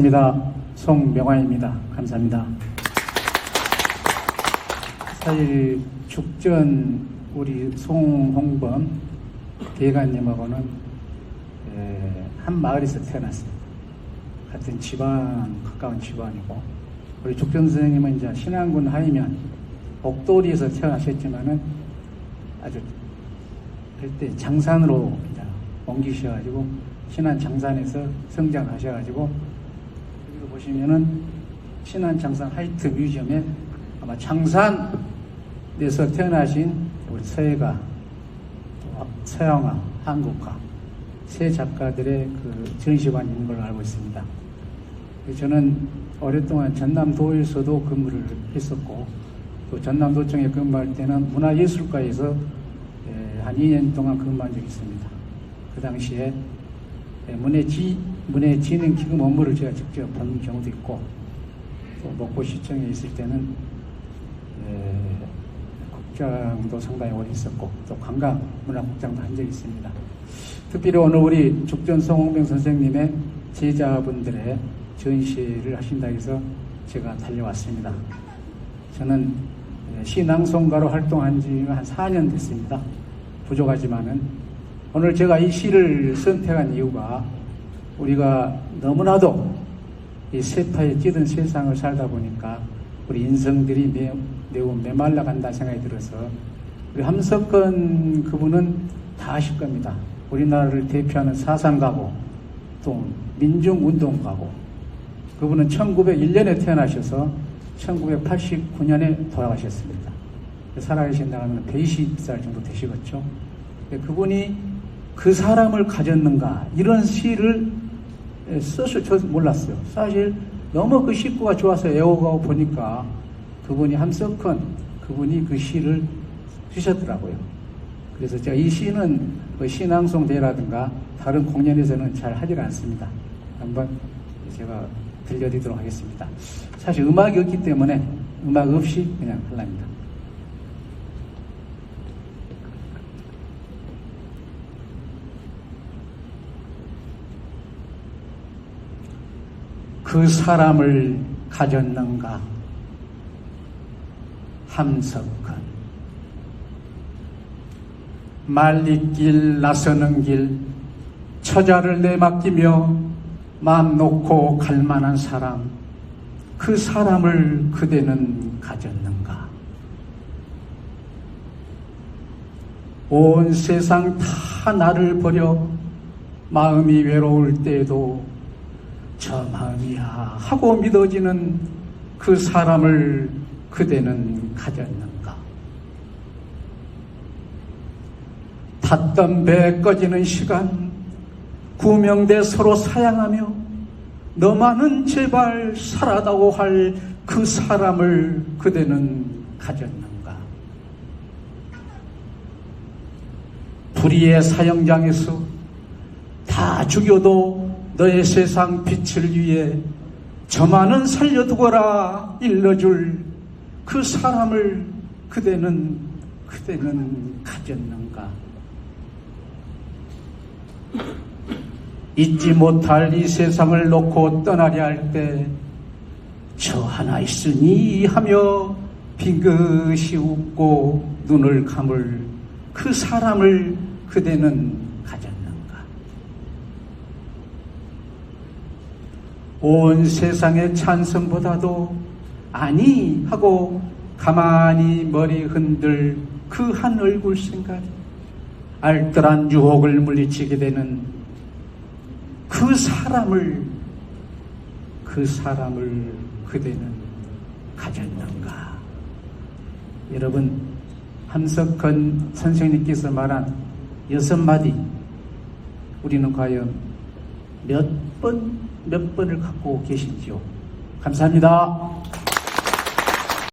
입니다. 송명화입니다. 감사합니다. 사실 죽전 우리 송홍범 대관님하고는 에, 한 마을에서 태어났습니다. 같은 집안 가까운 집안이고 우리 죽전 선생님은 이제 신안군 하이면 옥도리에서 태어나셨지만은 아주 그때 장산으로 옮기셔가지고 신안 장산에서 성장하셔가지고 여기 보시면은 신안 장산 하이트 뮤지엄에 아마 장산에서 태어나신 우리 서예가, 또 서양화, 한국화 세 작가들의 그 전시관이 있는 걸로 알고 있습니다. 저는 오랫동안 전남도에서도 근무를 했었고 또 전남도청에 근무할 때는 문화예술과에서 예, 한 2년 동안 근무한 적이 있습니다. 그 당시에 예, 문해지, 문해진흥 기금 업무를 제가 직접 본 경우도 있고 또 목포시청에 있을 때는 예, 국장도 상당히 오래 있었고 또 관광 문화국장도 한 적이 있습니다. 특별히 오늘 우리 죽전 성홍병 선생님의 제자분들의 전시를 하신다 해서 제가 달려왔습니다. 저는 예, 시낭송가로 활동한 지 한 4년 됐습니다. 부족하지만은 오늘 제가 이 시를 선택한 이유가 우리가 너무나도 이 세파에 찌든 세상을 살다 보니까 우리 인성들이 매우, 매우 메말라 간다 생각이 들어서 우리 함석근 그분은 다 아실 겁니다. 우리나라를 대표하는 사상가고 또 민중운동가고 그분은 1901년에 태어나셔서 1989년에 돌아가셨습니다. 살아계신다면 120살 정도 되시겠죠. 그분이 그 사람을 가졌는가 이런 시를 썼을 줄 몰랐어요. 사실 너무 그 식구가 좋아서 애호가고 보니까 그분이 함석헌 그분이 그 시를 쓰셨더라고요. 그래서 제가 이 시는 그 신앙송 대라든가 다른 공연에서는 잘 하질 않습니다. 한번 제가 들려드리도록 하겠습니다. 사실 음악이 없기 때문에 음악 없이 그냥 할랍니다. 그 사람을 가졌는가? 함석헌. 말리길 나서는 길, 처자를 내맡기며 마음 놓고 갈 만한 사람, 그 사람을 그대는 가졌는가? 온 세상 다 나를 버려 마음이 외로울 때에도 저 마음이야 하고 믿어지는 그 사람을 그대는 가졌는가? 탔던 배 꺼지는 시간 구명대 서로 사양하며 너만은 제발 살아다고 할 그 사람을 그대는 가졌는가? 불의의 사형장에서 다 죽여도 너의 세상 빛을 위해 저만은 살려두거라 일러줄 그 사람을 그대는 그대는 가졌는가? 잊지 못할 이 세상을 놓고 떠나려 할 때 저 하나 있으니 하며 빙긋이 웃고 눈을 감을 그 사람을 그대는 가졌는가? 온 세상의 찬성보다도 아니 하고 가만히 머리 흔들 그 한 얼굴 생각 알뜰한 유혹을 물리치게 되는 그 사람을 그 사람을 그대는 가졌는가? 여러분 함석헌 선생님께서 말한 여섯 마디 우리는 과연 몇 번, 몇 번을 갖고 계신지요? 감사합니다.